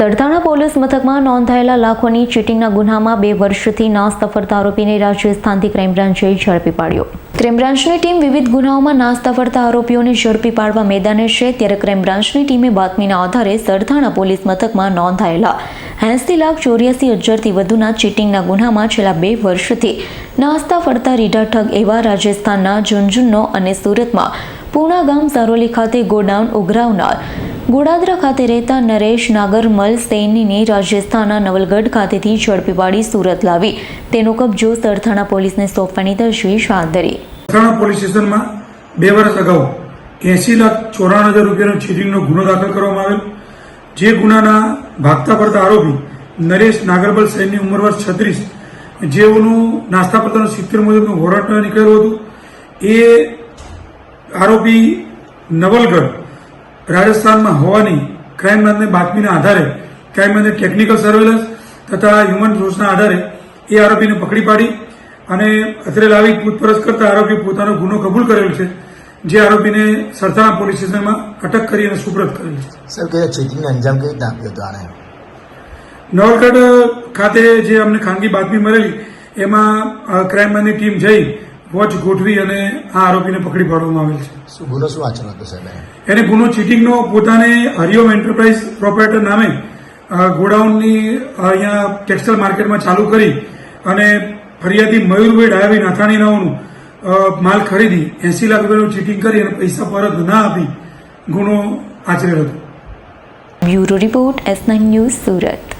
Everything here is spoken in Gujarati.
સરથાણા પોલીસ મથકમાં નોંધાયેલા લાખોની ચીટિંગના ગુનામાં બે વર્ષથી નાસ્તા ફરતા આરોપીને રાજસ્થાનથી ક્રાઇમ બ્રાન્ચે ઝડપી પાડ્યો. ક્રાઇમબ્રાન્ચની ટીમ વિવિધ ગુનાઓમાં નાસ્તા ફરતા આરોપીઓને ઝડપી પાડવા મેદાને છે ત્યારે ક્રાઇમ બ્રાન્ચની ટીમે બાતમીના આધારે સરથાણા પોલીસ મથકમાં નોંધાયેલા એંસી લાખ ચોર્યાસી હજારથી વધુના ચીટિંગના ગુનામાં છેલ્લા બે વર્ષથી નાસ્તા ફરતા રીઢા ઠગ એવા રાજસ્થાનના ઝુંઝુનનો અને સુરતમાં પૂણા ગામ સારોલી ખાતે ગોડાઉન ઉઘરાવનાર ગોડાદરા ખાતે રહેતા નરેશ નાગરમલ સૈનીને રાજસ્થાનના નવલગઢ ખાતેથી ઝડપી પાડી સુરત લાવી. તેનો કબજો સરથાણા પોલીસને સોંપવાની તજવીજ હાથ ધરી. સરથાણા પોલીસ સ્ટેશનમાં બે વર્ષ અગાઉ એસી લાખ ચોરાણું હજાર રૂપિયાનો ચીટિંગનો ગુનો દાખલ કરવામાં આવેલ. જે ગુનાના ભાગતા પડતા આરોપી નરેશ નાગરબલ સૈનની ઉંમર વર્ષ છત્રીસ. જેઓનું નાસ્તા પડતાનું સિત્તેર મુજબનું વોરંટ નીકળ્યું હતું. એ આરોપી નવલગઢ રાજસ્થાનમાં હોવાની ક્રાઇમ બ્રાન્ચની બાતમીના આધારે ક્રાઇમ બ્રાન્ચની ટેકનિકલ સર્વેલન્સ તથા હ્યુમન સોર્સના આધારે એ આરોપીને પકડી પાડી અને અત્રે લાવી પૂછપરછ કરતા આરોપી પોતાનો ગુનો કબૂલ કરેલ છે જે આરોપીને સરથાણા પોલીસ સ્ટેશનમાં અટક કરી અને સુપ્રત કરેલ છે. સર કે ચીટિંગનો અંજામ કેવી રીતે આપ્યો હતો આને? નવલગઢ ખાતે જે અમને ખાનગી બાતમી મળેલી એમાં ક્રાઇમ બ્રાન્ચની ટીમ જઈ વોચ ગોઠવી અને આ આરોપીને પકડી પાડવામાં આવેલ છે. શું ગુનો શું આચરણ હતો સાહેબ એને? એને ગુનો ચીટિંગનો પોતાને હરિઓમ એન્ટરપ્રાઇઝ પ્રોપરેટર નામે ગોડાઉનની અહીંયા ટેક્સટાઇલ માર્કેટમાં ચાલુ કરી અને ફરિયાદી મયુરભાઈ ડાયાભાઈ નાથાણીનાઓનું અ, માલ ખરીદી એસી લાખ રૂપિયાનું ચીટિંગ કરી અને પૈસા પરત ના આપી ગુનો આચરેલો હતો. Bureau report S nine news Surat.